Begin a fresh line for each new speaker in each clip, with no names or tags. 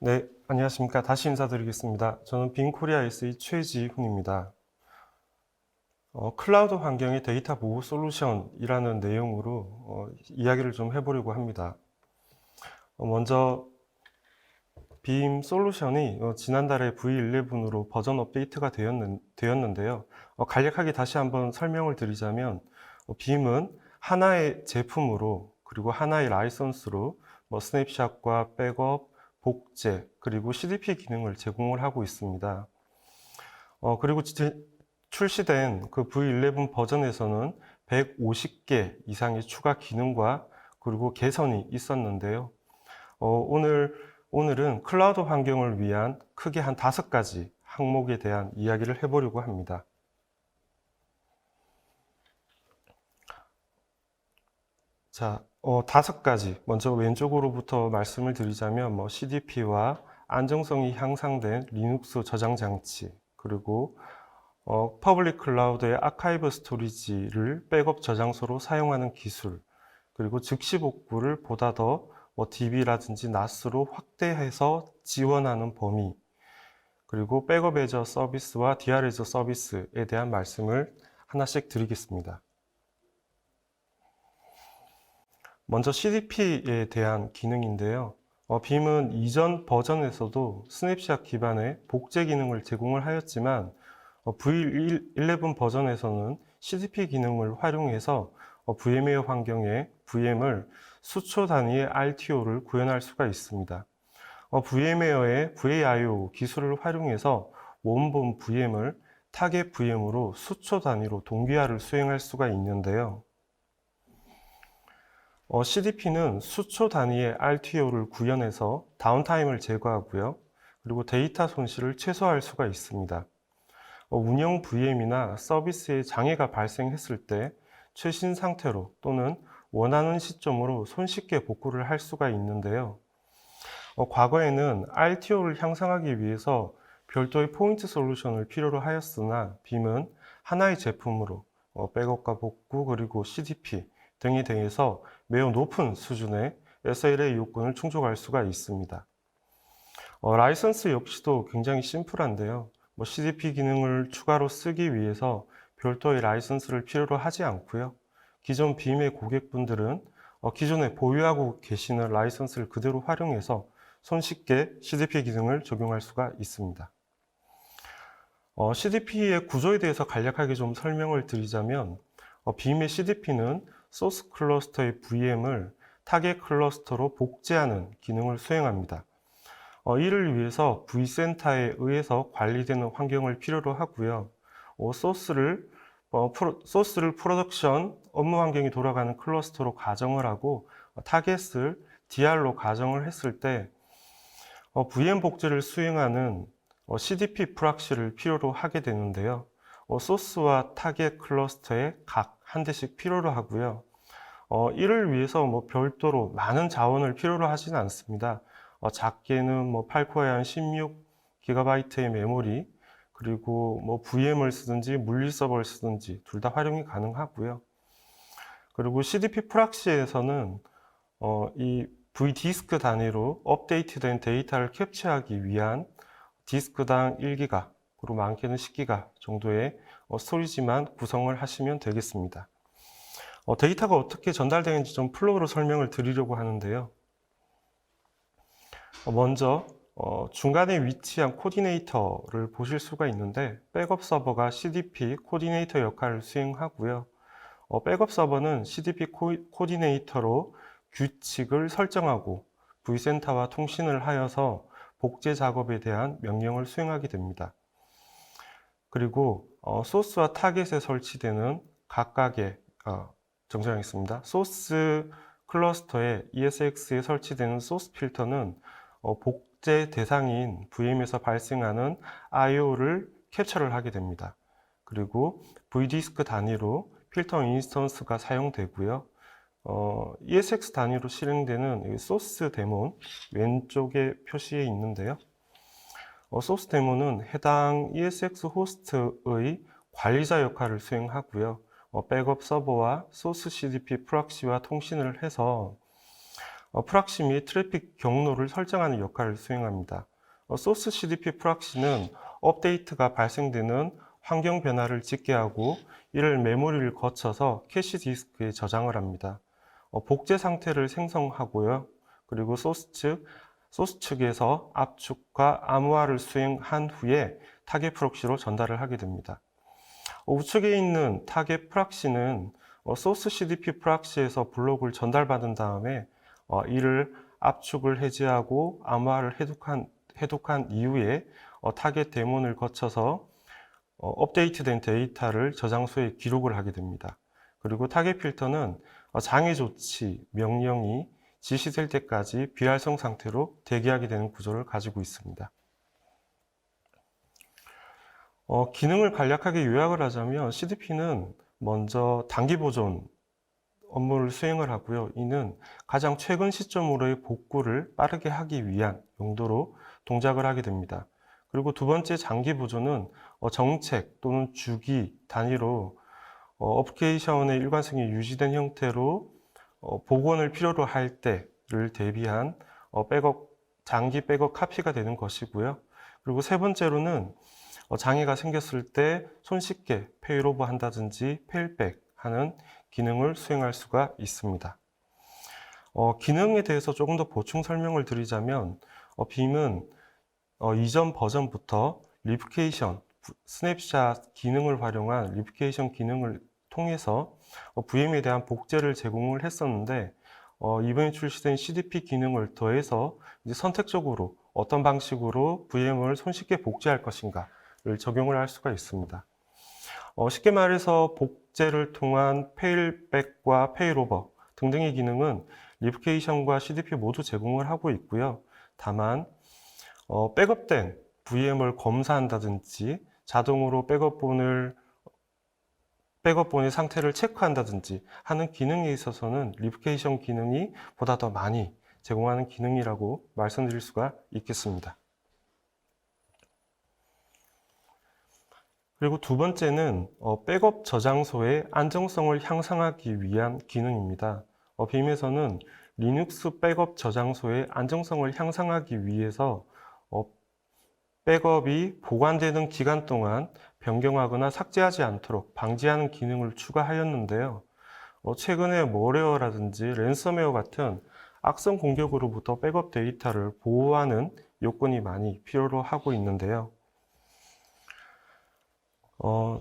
네, 안녕하십니까. 다시 인사드리겠습니다. 저는 빈코리아 SE 최지훈입니다. 어, 클라우드 환경의 데이터 보호 솔루션이라는 내용으로 어, 이야기를 좀 해보려고 합니다. 어, 먼저 빔 솔루션이 어, 지난달에 V11으로 버전 업데이트가 되었는, 되었는데요. 어, 간략하게 다시 한번 설명을 드리자면 어, 빔은 하나의 제품으로 그리고 하나의 라이선스로 뭐 스냅샷과 백업, 복제, 그리고 CDP 기능을 제공을 하고 있습니다. 어, 그리고 지- 출시된 그 V11 버전에서는 150개 이상의 추가 기능과 그리고 개선이 있었는데요. 어, 오늘, 오늘은 클라우드 환경을 위한 크게 한 다섯 가지 항목에 대한 이야기를 해보려고 합니다. 자, 어, 다섯 가지. 먼저 왼쪽으로부터 말씀을 드리자면, 뭐, CDP와 안정성이 향상된 리눅스 저장 장치, 그리고 어, 퍼블릭 클라우드의 아카이브 스토리지를 백업 저장소로 사용하는 기술, 그리고 즉시 복구를 보다 더 뭐, DB라든지 NAS로 확대해서 지원하는 범위, 그리고 백업 애저 서비스와 DR 애저 서비스에 대한 말씀을 하나씩 드리겠습니다. 먼저 CDP에 대한 기능인데요. 어, 빔은 이전 버전에서도 스냅샷 기반의 복제 기능을 제공을 하였지만 어, V11 버전에서는 CDP 기능을 활용해서 어, VM웨어 환경에 VM을 수초 단위의 RTO를 구현할 수가 있습니다. 어, VM웨어의 VAIO 기술을 활용해서 원본 VM을 타겟 VM으로 수초 단위로 동기화를 수행할 수가 있는데요. 어, CDP는 수초 단위의 RTO를 구현해서 다운타임을 제거하고요. 그리고 데이터 손실을 최소화할 수가 있습니다. 어, 운영 VM이나 서비스에 장애가 발생했을 때 최신 상태로 또는 원하는 시점으로 손쉽게 복구를 할 수가 있는데요. 어, 과거에는 RTO를 향상하기 위해서 별도의 포인트 솔루션을 필요로 하였으나 빔은 하나의 제품으로 어, 백업과 복구 그리고 CDP 등에 대해서 매우 높은 수준의 SLA 요건을 충족할 수가 있습니다. 어, 라이선스 역시도 굉장히 심플한데요. 뭐 CDP 기능을 추가로 쓰기 위해서 별도의 라이선스를 필요로 하지 않고요. 기존 빔의 고객분들은 어, 기존에 보유하고 계시는 라이선스를 그대로 활용해서 손쉽게 CDP 기능을 적용할 수가 있습니다. 어, CDP의 구조에 대해서 간략하게 좀 설명을 드리자면 어, 빔의 CDP는 소스 클러스터의 VM을 타겟 클러스터로 복제하는 기능을 수행합니다. 어, 이를 위해서 vCenter에 의해서 관리되는 환경을 필요로 하고요. 어, 소스를 어, 프로, 소스를 프로덕션 업무 환경이 돌아가는 클러스터로 가정을 하고 어, 타겟을 DR로 가정을 했을 때 어, VM 복제를 수행하는 어, CDP 프락시를 필요로 하게 되는데요. 어, 소스와 타겟 클러스터에 각 한 대씩 필요로 하고요. 어, 이를 위해서 뭐 별도로 많은 자원을 필요로 하지는 않습니다. 어, 작게는 뭐 8코어에 한 16GB의 메모리, 그리고 뭐 VM을 쓰든지 물리 서버를 쓰든지 둘 다 활용이 가능하고요. 그리고 CDP 프락시에서는 어, 이 V디스크 단위로 업데이트된 데이터를 캡처하기 위한 디스크당 1기가, 그리고 많게는 10기가 정도의 어, 스토리지만 구성을 하시면 되겠습니다. 어, 데이터가 어떻게 전달되는지 좀 플로우로 설명을 드리려고 하는데요. 어, 먼저 어, 중간에 위치한 코디네이터를 보실 수가 있는데 백업 서버가 CDP 코디네이터 역할을 수행하고요. 어, 백업 서버는 CDP 코, 코디네이터로 규칙을 설정하고 vCenter와 통신을 하여서 복제 작업에 대한 명령을 수행하게 됩니다. 그리고 어, 소스와 타겟에 설치되는 각각의 어, 정정하겠습니다. 소스 클러스터에 ESX에 설치되는 소스 필터는 어, 복제 대상인 VM에서 발생하는 I/O를 캡처를 하게 됩니다. 그리고 V디스크 단위로 필터 인스턴스가 사용되고요. 어, ESX 단위로 실행되는 이 소스 데몬 왼쪽에 표시에 있는데요. 어, 소스 데모는 해당 ESX 호스트의 관리자 역할을 수행하고요. 어, 백업 서버와 소스 CDP 프락시와 통신을 해서 어, 프락시 및 트래픽 경로를 설정하는 역할을 수행합니다. 어, 소스 CDP 프락시는 업데이트가 발생되는 환경 변화를 집계하고 이를 메모리를 거쳐서 캐시 디스크에 저장을 합니다. 어, 복제 상태를 생성하고요. 그리고 소스 측, 소스 측에서 압축과 암호화를 수행한 후에 타겟 프록시로 전달을 하게 됩니다. 어, 우측에 있는 타겟 프락시는 어, 소스 CDP 프락시에서 블록을 전달받은 다음에 어, 이를 압축을 해제하고 암호화를 해독한, 해독한 이후에 어, 타겟 데몬을 거쳐서 어, 업데이트된 데이터를 저장소에 기록을 하게 됩니다. 그리고 타겟 필터는 어, 장애 조치 명령이 지시될 때까지 비활성 상태로 대기하게 되는 구조를 가지고 있습니다. 어, 기능을 간략하게 요약을 하자면 CDP는 먼저 단기 보존 업무를 수행을 하고요. 이는 가장 최근 시점으로의 복구를 빠르게 하기 위한 용도로 동작을 하게 됩니다. 그리고 두 번째 장기 보존은 어, 정책 또는 주기 단위로 어, 어플리케이션의 일관성이 유지된 형태로 어, 복원을 필요로 할 때를 대비한 어, 백업, 장기 백업 카피가 되는 것이고요. 그리고 세 번째로는 어, 장애가 생겼을 때 손쉽게 페이로버 한다든지 페일백 하는 기능을 수행할 수가 있습니다. 어, 기능에 대해서 조금 더 보충 설명을 드리자면 어, 빔은 어, 이전 버전부터 리프케이션, 스냅샷 기능을 활용한 리프케이션 기능을 통해서 어, VM에 대한 복제를 제공을 했었는데 어, 이번에 출시된 CDP 기능을 더해서 이제 선택적으로 어떤 방식으로 VM을 손쉽게 복제할 것인가를 적용을 할 수가 있습니다. 어, 쉽게 말해서 복제를 통한 페일백과 페일오버 등등의 기능은 리프케이션과 CDP 모두 제공을 하고 있고요. 다만 어, 백업된 VM을 검사한다든지 자동으로 백업본을 백업본의 상태를 체크한다든지 하는 기능에 있어서는 리프케이션 기능이 보다 더 많이 제공하는 기능이라고 말씀드릴 수가 있겠습니다. 그리고 두 번째는 어, 백업 저장소의 안정성을 향상하기 위한 기능입니다. 어, 빔에서는 리눅스 백업 저장소의 안정성을 향상하기 위해서 어, 백업이 보관되는 기간 동안 변경하거나 삭제하지 않도록 방지하는 기능을 추가하였는데요. 어, 최근에 머레어라든지 랜섬웨어 같은 악성 공격으로부터 백업 데이터를 보호하는 요건이 많이 필요로 하고 있는데요. 어,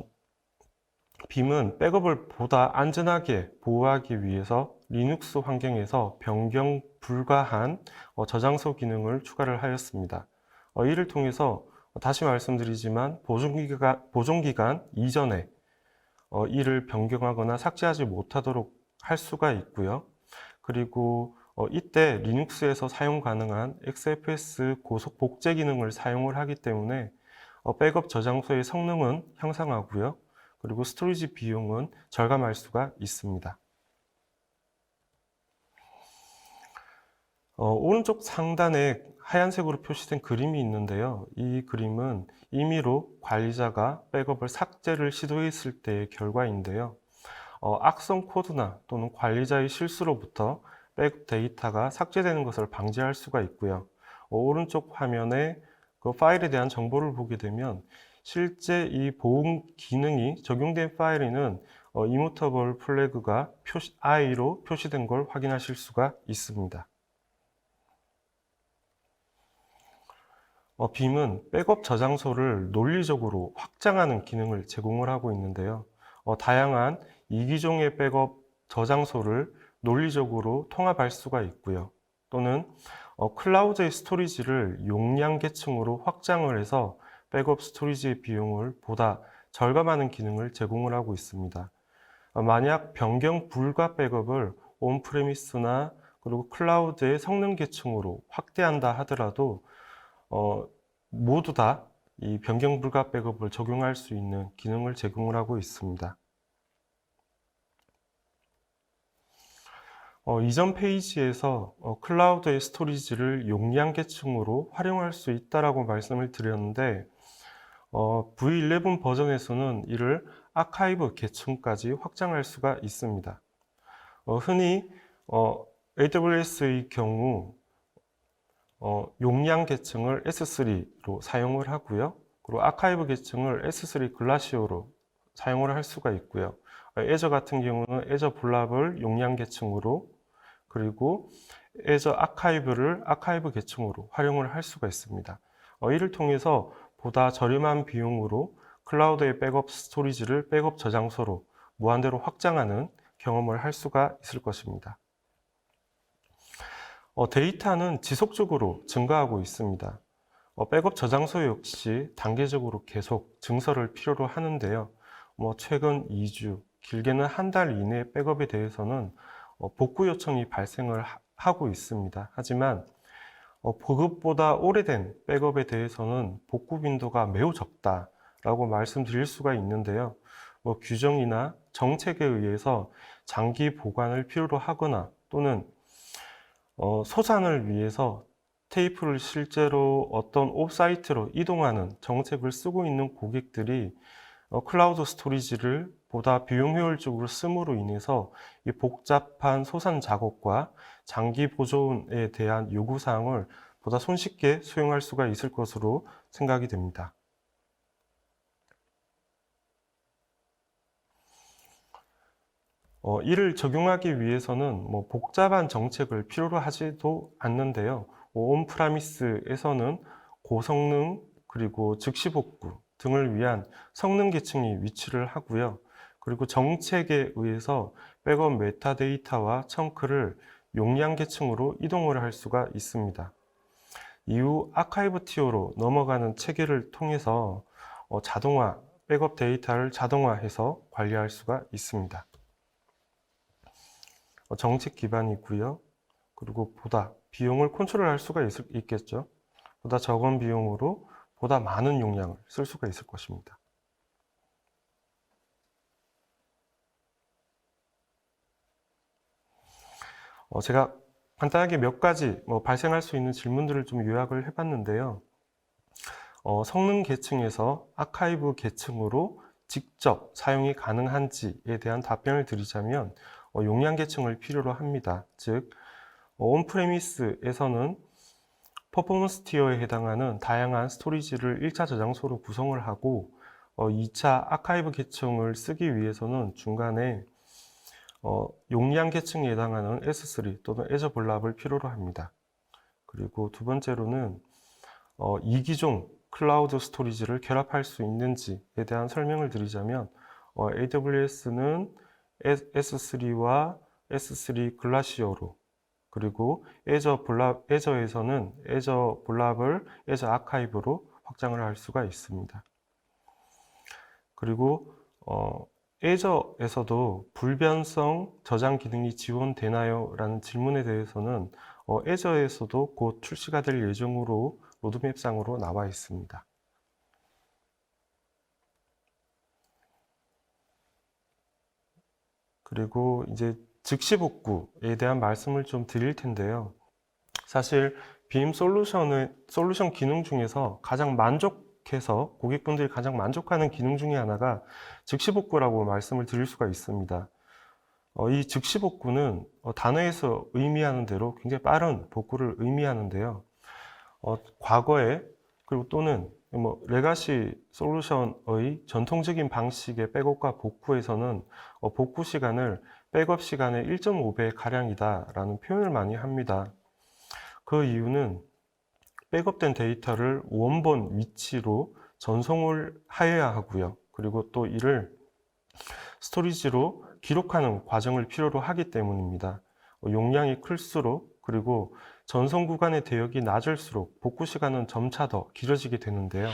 빔은 백업을 보다 안전하게 보호하기 위해서 리눅스 환경에서 변경 불가한 어, 저장소 기능을 추가를 하였습니다. 어, 이를 통해서 다시 말씀드리지만 보존기간, 보존기간 이전에 어, 이를 변경하거나 삭제하지 못하도록 할 수가 있고요. 그리고 어, 이때 리눅스에서 사용 가능한 XFS 고속 복제 기능을 사용을 하기 때문에 어, 백업 저장소의 성능은 향상하고요. 그리고 스토리지 비용은 절감할 수가 있습니다. 어, 오른쪽 상단에 하얀색으로 표시된 그림이 있는데요. 이 그림은 임의로 관리자가 백업을 삭제를 시도했을 때의 결과인데요. 어, 악성 코드나 또는 관리자의 실수로부터 백업 데이터가 삭제되는 것을 방지할 수가 있고요. 어, 오른쪽 화면에 그 파일에 대한 정보를 보게 되면 실제 이 보험 기능이 적용된 파일에는 어, 이모터블 플래그가 표시, I로 표시된 걸 확인하실 수가 있습니다. 어, 빔은 백업 저장소를 논리적으로 확장하는 기능을 제공을 하고 있는데요. 어, 다양한 이기종의 백업 저장소를 논리적으로 통합할 수가 있고요. 또는 어, 클라우드의 스토리지를 용량 계층으로 확장을 해서 백업 스토리지의 비용을 보다 절감하는 기능을 제공을 하고 있습니다. 어, 만약 변경 불가 백업을 온프레미스나 그리고 클라우드의 성능 계층으로 확대한다 하더라도 어, 모두 다 이 변경 불가 백업을 적용할 수 있는 기능을 제공을 하고 있습니다. 어, 이전 페이지에서 어, 클라우드의 스토리지를 용량 계층으로 활용할 수 있다라고 말씀을 드렸는데 어, V11 버전에서는 이를 아카이브 계층까지 확장할 수가 있습니다. 어, 흔히 어, AWS의 경우 어, 용량 계층을 S3로 사용을 하고요. 그리고 아카이브 계층을 S3 글라시오로 사용을 할 수가 있고요. 애저 같은 경우는 애저 블랍을 용량 계층으로 그리고 애저 아카이브를 아카이브 계층으로 활용을 할 수가 있습니다. 어, 이를 통해서 보다 저렴한 비용으로 클라우드의 백업 스토리지를 백업 저장소로 무한대로 확장하는 경험을 할 수가 있을 것입니다. 어, 데이터는 지속적으로 증가하고 있습니다. 어, 백업 저장소 역시 단계적으로 계속 증설을 필요로 하는데요. 뭐 최근 2주, 길게는 한 달 이내 백업에 대해서는 어, 복구 요청이 발생을 하, 고 있습니다. 하지만 어, 보급보다 오래된 백업에 대해서는 복구 빈도가 매우 적다라고 말씀드릴 수가 있는데요. 뭐 규정이나 정책에 의해서 장기 보관을 필요로 하거나 또는 어, 소산을 위해서 테이프를 실제로 어떤 옵사이트로 이동하는 정책을 쓰고 있는 고객들이 어, 클라우드 스토리지를 보다 비용 효율적으로 씀으로 인해서 이 복잡한 소산 작업과 장기 보존에 대한 요구 사항을 보다 손쉽게 수용할 수가 있을 것으로 생각이 됩니다. 어, 이를 적용하기 위해서는 뭐 복잡한 정책을 필요로 하지도 않는데요. 온프라미스에서는 고성능 그리고 즉시 복구 등을 위한 성능 계층이 위치를 하고요. 그리고 정책에 의해서 백업 메타데이터와 청크를 용량 계층으로 이동을 할 수가 있습니다. 이후 아카이브 티어로 넘어가는 체계를 통해서 어, 자동화, 백업 데이터를 자동화해서 관리할 수가 있습니다. 어, 정책 기반이고요. 그리고 보다 비용을 컨트롤할 수가 있, 겠죠 보다 적은 비용으로 보다 많은 용량을 쓸 수가 있을 것입니다. 어, 제가 간단하게 몇 가지 뭐 발생할 수 있는 질문들을 좀 요약을 해봤는데요. 어, 성능 계층에서 아카이브 계층으로 직접 사용이 가능한지에 대한 답변을 드리자면 어, 용량 계층을 필요로 합니다. 즉, 온프레미스에서는 퍼포먼스 티어에 해당하는 다양한 스토리지를 1차 저장소로 구성을 하고 2차 어, 아카이브 계층을 쓰기 위해서는 중간에 어, 용량 계층에 해당하는 S3 또는 애저 볼랍을 필요로 합니다. 그리고 두 번째로는 어, 이기종 클라우드 스토리지를 결합할 수 있는지에 대한 설명을 드리자면 어, AWS는 S3와 S3 글라시어로 그리고 애저 블랍, 애저에서는 애저 블랍을 애저 아카이브로 확장을 할 수가 있습니다. 그리고 어, 애저에서도 불변성 저장 기능이 지원되나요? 라는 질문에 대해서는 어, 애저에서도 곧 출시가 될 예정으로 로드맵상으로 나와 있습니다. 그리고 이제 즉시 복구에 대한 말씀을 좀 드릴 텐데요. 사실 빔 솔루션의 솔루션 기능 중에서 가장 만족해서 고객분들이 가장 만족하는 기능 중에 하나가 즉시 복구라고 말씀을 드릴 수가 있습니다. 어, 이 즉시 복구는 어, 단어에서 의미하는 대로 굉장히 빠른 복구를 의미하는데요. 어, 과거에 그리고 또는 뭐 레가시 솔루션의 전통적인 방식의 백업과 복구에서는 어, 복구 시간을 백업 시간의 1.5배 가량이다 라는 표현을 많이 합니다. 그 이유는 백업된 데이터를 원본 위치로 전송을 하여야 하고요. 그리고 또 이를 스토리지로 기록하는 과정을 필요로 하기 때문입니다. 어, 용량이 클수록 그리고 전송 구간의 대역이 낮을수록 복구 시간은 점차 더 길어지게 되는데요.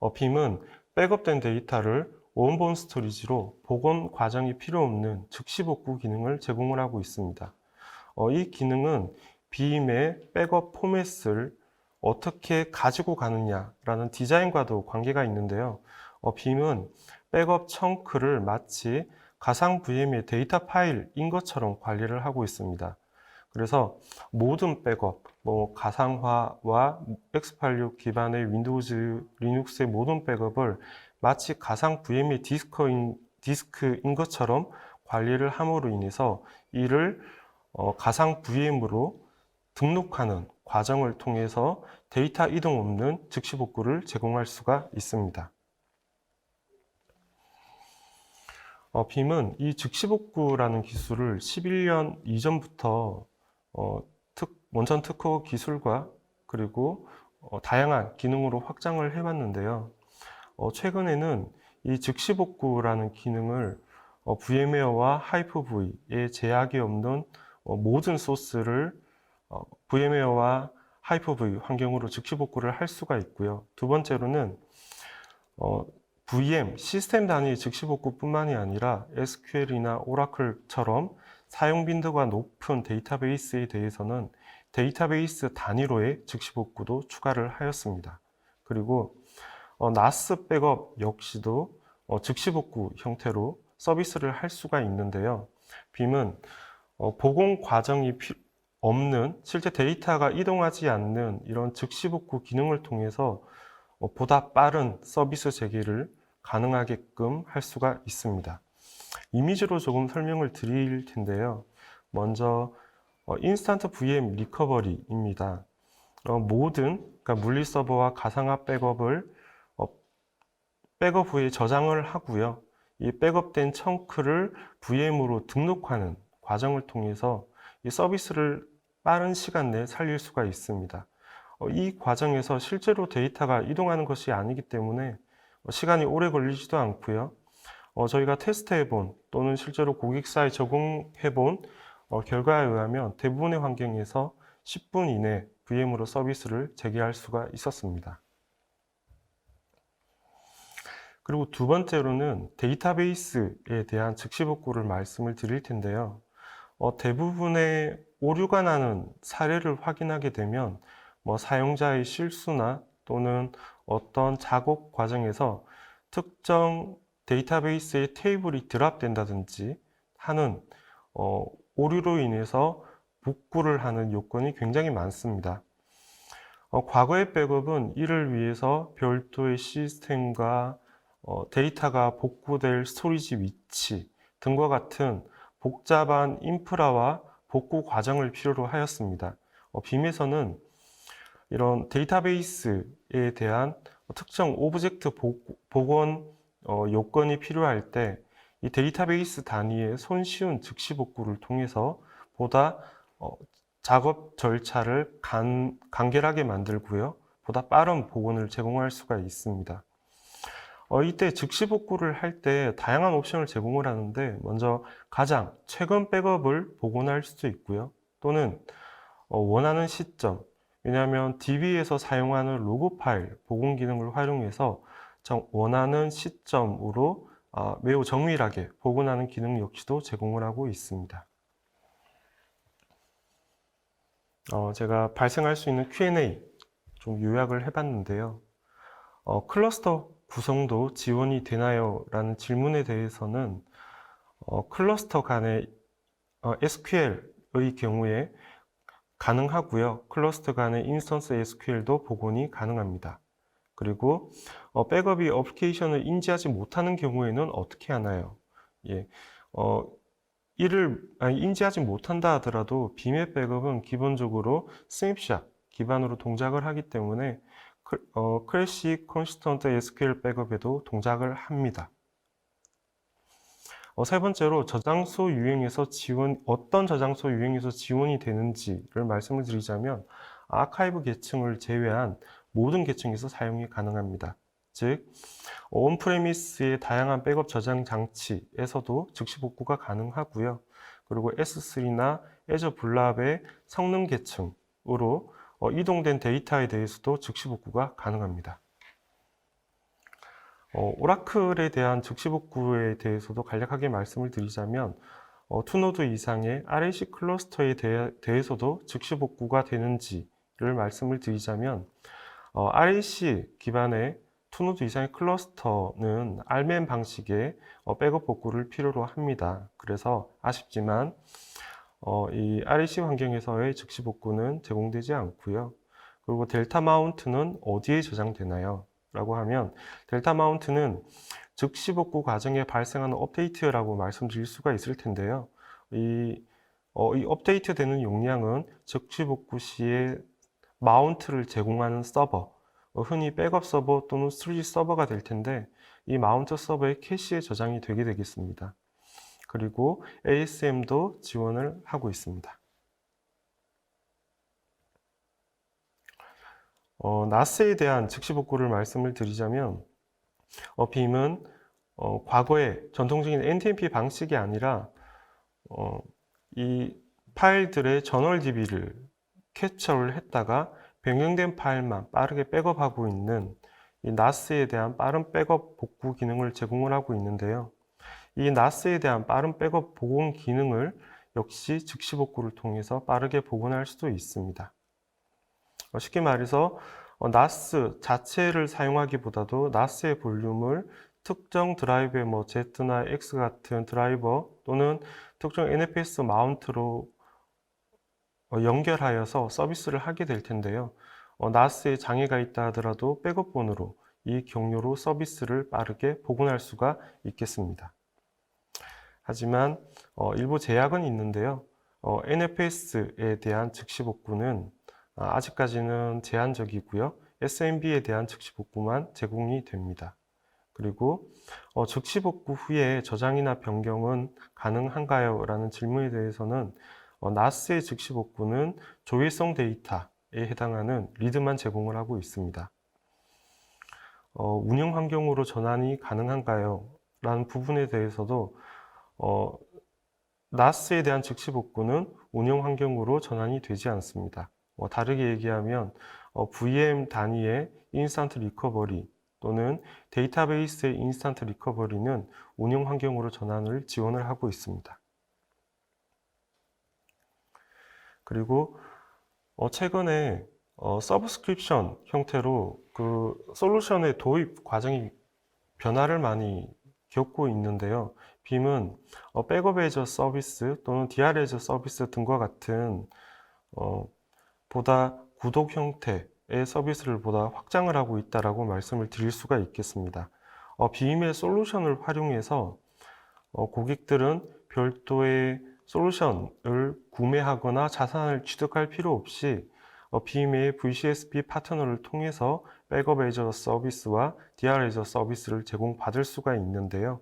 어, 빔은 백업된 데이터를 원본 스토리지로 복원 과정이 필요 없는 즉시 복구 기능을 제공을 하고 있습니다. 어, 이 기능은 빔의 백업 포맷을 어떻게 가지고 가느냐라는 디자인과도 관계가 있는데요. 어, 빔은 백업 청크를 마치 가상 VM의 데이터 파일인 것처럼 관리를 하고 있습니다. 그래서 모든 백업, 뭐 가상화와 x86 기반의 윈도우즈 리눅스의 모든 백업을 마치 가상 VM의 디스크인, 디스크인 것처럼 관리를 함으로 인해서 이를 어, 가상 VM으로 등록하는 과정을 통해서 데이터 이동 없는 즉시 복구를 제공할 수가 있습니다. 어, 빔은 이 즉시 복구라는 기술을 11년 이전부터 어, 특, 원천 특허 기술과 그리고 어, 다양한 기능으로 확장을 해왔는데요. 어, 최근에는 이 즉시 복구라는 기능을 어, VM웨어와 하이퍼V에 제약이 없는 어, 모든 소스를 어, VM웨어와 하이퍼V 환경으로 즉시 복구를 할 수가 있고요. 두 번째로는 어, VM 시스템 단위 즉시 복구뿐만이 아니라 SQL이나 오라클처럼 사용 빈도가 높은 데이터베이스에 대해서는 데이터베이스 단위로의 즉시 복구도 추가를 하였습니다. 그리고 어, NAS 백업 역시도 어, 즉시 복구 형태로 서비스를 할 수가 있는데요. 빔은 어, 복원 과정이 피- 없는 실제 데이터가 이동하지 않는 이런 즉시 복구 기능을 통해서 어, 보다 빠른 서비스 재개를 가능하게끔 할 수가 있습니다. 이미지로 조금 설명을 드릴 텐데요. 먼저 어, 인스턴트 VM 리커버리입니다. 어, 모든 그러니까 물리 서버와 가상화 백업을 어, 백업 후에 저장을 하고요. 이 백업된 청크를 VM으로 등록하는 과정을 통해서 이 서비스를 빠른 시간 내에 살릴 수가 있습니다. 어, 이 과정에서 실제로 데이터가 이동하는 것이 아니기 때문에 어, 시간이 오래 걸리지도 않고요. 어, 저희가 테스트해본 또는 실제로 고객사에 적용해본 어, 결과에 의하면 대부분의 환경에서 10분 이내 VM으로 서비스를 재개할 수가 있었습니다. 그리고 두 번째로는 데이터베이스에 대한 즉시 복구를 말씀을 드릴 텐데요. 어, 대부분의 오류가 나는 사례를 확인하게 되면 뭐 사용자의 실수나 또는 어떤 작업 과정에서 특정 데이터베이스의 테이블이 드랍된다든지 하는 어, 오류로 인해서 복구를 하는 요건이 굉장히 많습니다. 어, 과거의 백업은 이를 위해서 별도의 시스템과 어, 데이터가 복구될 스토리지 위치 등과 같은 복잡한 인프라와 복구 과정을 필요로 하였습니다. 어, 빔에서는 이런 데이터베이스에 대한 특정 오브젝트 복- 복원 어, 요건이 필요할 때 이 데이터베이스 단위의 손쉬운 즉시 복구를 통해서 보다 어, 작업 절차를 간, 간결하게 만들고요. 보다 빠른 복원을 제공할 수가 있습니다. 어, 이때 즉시 복구를 할 때 다양한 옵션을 제공을 하는데 먼저 가장 최근 백업을 복원할 수도 있고요. 또는 어, 원하는 시점 왜냐하면 DB에서 사용하는 로그 파일 복원 기능을 활용해서 정- 원하는 시점으로 아, 매우 정밀하게 복원하는 기능 역시도 제공을 하고 있습니다. 어, 제가 발생할 수 있는 Q&A 좀 요약을 해봤는데요. 어, 클러스터 구성도 지원이 되나요? 라는 질문에 대해서는 어, 클러스터 간의 어, SQL의 경우에 가능하고요. 클러스터 간의 인스턴스 SQL도 복원이 가능합니다. 그리고 어, 백업이 어플리케이션을 인지하지 못하는 경우에는 어떻게 하나요? 예, 어, 이를 아니, 인지하지 못한다 하더라도 빔의 백업은 기본적으로 스냅샷 기반으로 동작을 하기 때문에 크, 어, 크래시 콘스턴트 SQL 백업에도 동작을 합니다. 어, 세 번째로 저장소 유형에서 지원 어떤 저장소 유형에서 지원이 되는지를 말씀을 드리자면 아카이브 계층을 제외한 모든 계층에서 사용이 가능합니다. 즉 온프레미스의 다양한 백업 저장 장치에서도 즉시 복구가 가능하고요. 그리고 S3나 애저 블랍의 성능 계층으로 어, 이동된 데이터에 대해서도 즉시 복구가 가능합니다. 어, 오라클에 대한 즉시 복구에 대해서도 간략하게 말씀을 드리자면 어, 투노드 이상의 RAC 클러스터에 대해, 대해서도 즉시 복구가 되는지를 말씀을 드리자면 어, RAC 기반의 투노드 이상의 클러스터는 RMAN 방식의 어, 백업 복구를 필요로 합니다. 그래서 아쉽지만 어, 이 RAC 환경에서의 즉시 복구는 제공되지 않고요. 그리고 델타 마운트는 어디에 저장되나요? 라고 하면 델타 마운트는 즉시 복구 과정에 발생하는 업데이트라고 말씀드릴 수가 있을 텐데요. 이 어, 이 업데이트 되는 용량은 즉시 복구 시에 마운트를 제공하는 서버, 어, 흔히 백업 서버 또는 3G 서버가 될 텐데 이 마운트 서버의 캐시에 저장이 되게 되겠습니다. 그리고 ASM도 지원을 하고 있습니다. 어, 나스에 대한 즉시 복구를 말씀을 드리자면 어, 빔은 어, 과거의 전통적인 NTMP 방식이 아니라 어, 이 파일들의 전월 DB를 캡처를 했다가 변경된 파일만 빠르게 백업하고 있는 이 NAS에 대한 빠른 백업 복구 기능을 제공을 하고 있는데요. 이 NAS에 대한 빠른 백업 복원 기능을 역시 즉시 복구를 통해서 빠르게 복원할 수도 있습니다. 어, 쉽게 말해서 어, NAS 자체를 사용하기보다도 NAS의 볼륨을 특정 드라이브의 뭐 Z나 X 같은 드라이버 또는 특정 NFS 마운트로 어, 연결하여서 서비스를 하게 될 텐데요. 어, NAS에 장애가 있다 하더라도 백업본으로 이 경로로 서비스를 빠르게 복원할 수가 있겠습니다. 하지만 어, 일부 제약은 있는데요. 어, NFS에 대한 즉시 복구는 아, 아직까지는 제한적이고요. SMB에 대한 즉시 복구만 제공이 됩니다. 그리고 어, 즉시 복구 후에 저장이나 변경은 가능한가요? 라는 질문에 대해서는 어, NAS의 즉시 복구는 조회성 데이터에 해당하는 리드만 제공을 하고 있습니다. 어, 운영 환경으로 전환이 가능한가요? 라는 부분에 대해서도 어, NAS에 대한 즉시 복구는 운영 환경으로 전환이 되지 않습니다. 어, 다르게 얘기하면 어, VM 단위의 인스턴트 리커버리 또는 데이터베이스의 인스턴트 리커버리는 운영 환경으로 전환을 지원을 하고 있습니다. 그리고 어, 최근에 어, 서브스크립션 형태로 그 솔루션의 도입 과정이 변화를 많이 겪고 있는데요. 빔은 어, 백업 애저 서비스 또는 DR 애저 서비스 등과 같은 어, 보다 구독 형태의 서비스를 보다 확장을 하고 있다라고 말씀을 드릴 수가 있겠습니다. 어, 빔의 솔루션을 활용해서 어, 고객들은 별도의 솔루션을 구매하거나 자산을 취득할 필요 없이 어, 빔의 VCSP 파트너를 통해서 백업 애저 서비스와 DR 애저 서비스를 제공받을 수가 있는데요.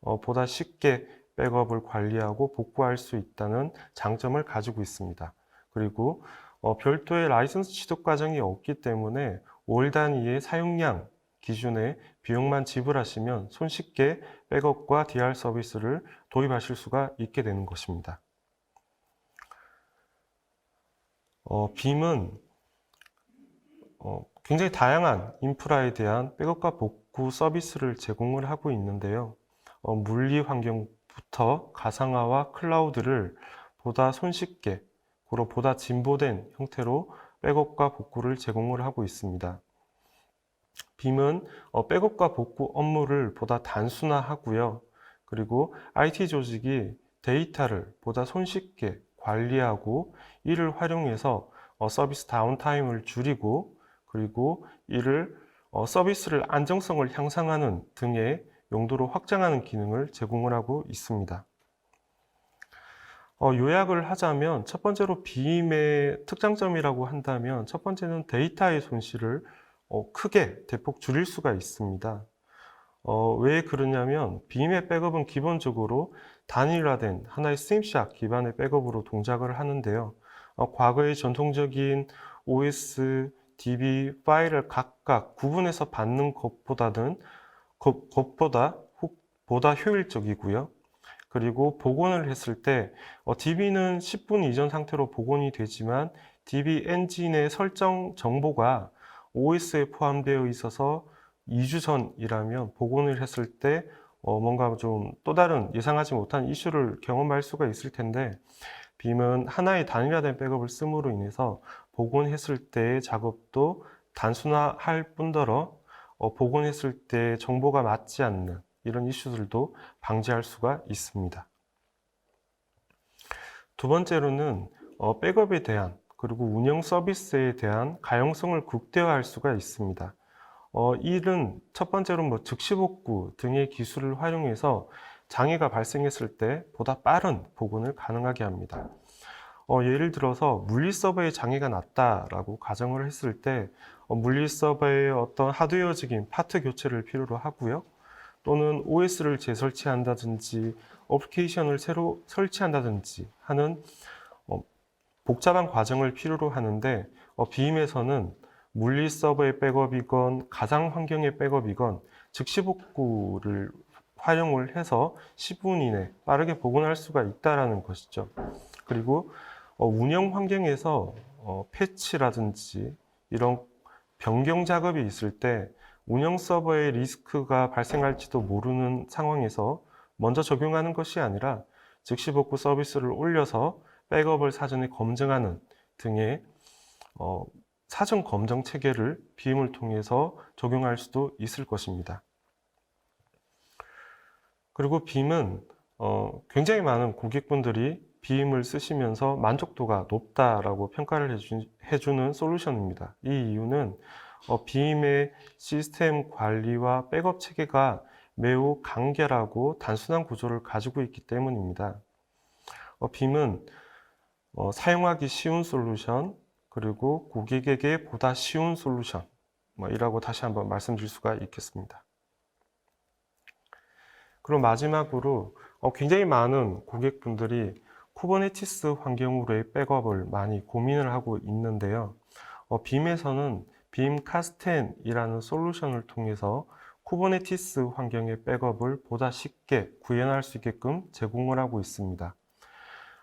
어, 보다 쉽게 백업을 관리하고 복구할 수 있다는 장점을 가지고 있습니다. 그리고 어, 별도의 라이선스 취득 과정이 없기 때문에 월 단위의 사용량 기준에 비용만 지불하시면 손쉽게 백업과 DR 서비스를 도입하실 수가 있게 되는 것입니다. 어, 빔은 어, 굉장히 다양한 인프라에 대한 백업과 복구 서비스를 제공을 하고 있는데요. 어, 물리 환경부터 가상화와 클라우드를 보다 손쉽게 그리고 보다 진보된 형태로 백업과 복구를 제공을 하고 있습니다. 빔은 어, 백업과 복구 업무를 보다 단순화하고요. 그리고 IT 조직이 데이터를 보다 손쉽게 관리하고 이를 활용해서 어, 서비스 다운타임을 줄이고 그리고 이를 어, 서비스를 안정성을 향상하는 등의 용도로 확장하는 기능을 제공을 하고 있습니다. 어, 요약을 하자면 첫 번째로 빔의 특장점이라고 한다면 첫 번째는 데이터의 손실을 어, 크게 대폭 줄일 수가 있습니다. 어, 왜 그러냐면 빔의 백업은 기본적으로 단일화된 하나의 스냅샷 기반의 백업으로 동작을 하는데요. 어, 과거의 전통적인 OS, DB 파일을 각각 구분해서 받는 것보다는 것, 것보다 보다 효율적이고요. 그리고 복원을 했을 때 어, DB는 10분 이전 상태로 복원이 되지만 DB 엔진의 설정 정보가 OS에 포함되어 있어서 2주 전이라면 복원을 했을 때 어, 뭔가 좀 또 다른 예상하지 못한 이슈를 경험할 수가 있을 텐데 빔은 하나의 단일화된 백업을 씀으로 인해서 복원했을 때의 작업도 단순화할 뿐더러 어, 복원했을 때 정보가 맞지 않는 이런 이슈들도 방지할 수가 있습니다. 두 번째로는 어, 백업에 대한 그리고 운영 서비스에 대한 가용성을 극대화할 수가 있습니다. 어, 이는 첫 번째로 뭐 즉시 복구 등의 기술을 활용해서 장애가 발생했을 때 보다 빠른 복원을 가능하게 합니다. 어, 예를 들어서 물리 서버에 장애가 났다라고 가정을 했을 때 어, 물리 서버의 어떤 하드웨어적인 파트 교체를 필요로 하고요. 또는 OS를 재설치한다든지 어플리케이션을 새로 설치한다든지 하는 어, 복잡한 과정을 필요로 하는데 어, 비임에서는 물리 서버의 백업이건 가상 환경의 백업이건 즉시 복구를 활용을 해서 10분 이내 빠르게 복원할 수가 있다라는 것이죠. 그리고 어, 운영 환경에서 어, 패치라든지 이런 변경 작업이 있을 때 운영 서버에 리스크가 발생할지도 모르는 상황에서 먼저 적용하는 것이 아니라 즉시 복구 서비스를 올려서 백업을 사전에 검증하는 등의 어, 사전 검증 체계를 비임을 통해서 적용할 수도 있을 것입니다. 그리고 빔은 어, 굉장히 많은 고객분들이 빔을 쓰시면서 만족도가 높다라고 평가를 해주, 해주는 솔루션입니다. 이 이유는 어, 빔의 시스템 관리와 백업 체계가 매우 간결하고 단순한 구조를 가지고 있기 때문입니다. 어, 빔은 어, 사용하기 쉬운 솔루션, 그리고 고객에게 보다 쉬운 솔루션, 뭐 이라고 다시 한번 말씀드릴 수가 있겠습니다. 그리고 마지막으로 어, 굉장히 많은 고객분들이 쿠버네티스 환경으로의 백업을 많이 고민을 하고 있는데요. 어, 빔에서는 빔 카스텐이라는 솔루션을 통해서 쿠버네티스 환경의 백업을 보다 쉽게 구현할 수 있게끔 제공을 하고 있습니다.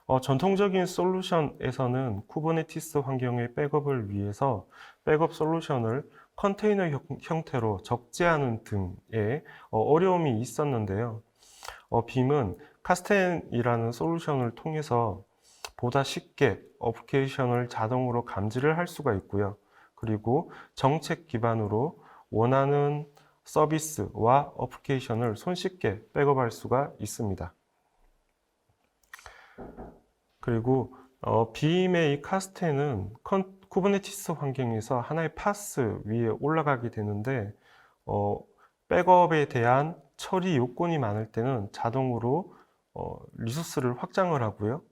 어, 전통적인 솔루션에서는 쿠버네티스 환경의 백업을 위해서 백업 솔루션을 컨테이너 형- 형태로 적재하는 등의 어, 어려움이 있었는데요. 어, 빔은 카스텐이라는 솔루션을 통해서 보다 쉽게 어플리케이션을 자동으로 감지를 할 수가 있고요. 그리고 정책 기반으로 원하는 서비스와 어플리케이션을 손쉽게 백업할 수가 있습니다. 그리고 어, 빔의 이 카스텐은 컨- 쿠버네티스 환경에서 하나의 파스 위에 올라가게 되는데 어, 백업에 대한 처리 요건이 많을 때는 자동으로 어, 리소스를 확장을 하고요.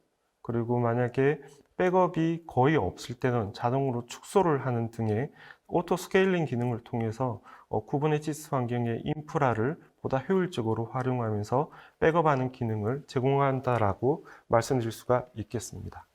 그리고 만약에 백업이 거의 없을 때는 자동으로 축소를 하는 등의 오토 스케일링 기능을 통해서 어, 쿠버네티스 환경의 인프라를 보다 효율적으로 활용하면서 백업하는 기능을 제공한다라고 말씀드릴 수가 있겠습니다.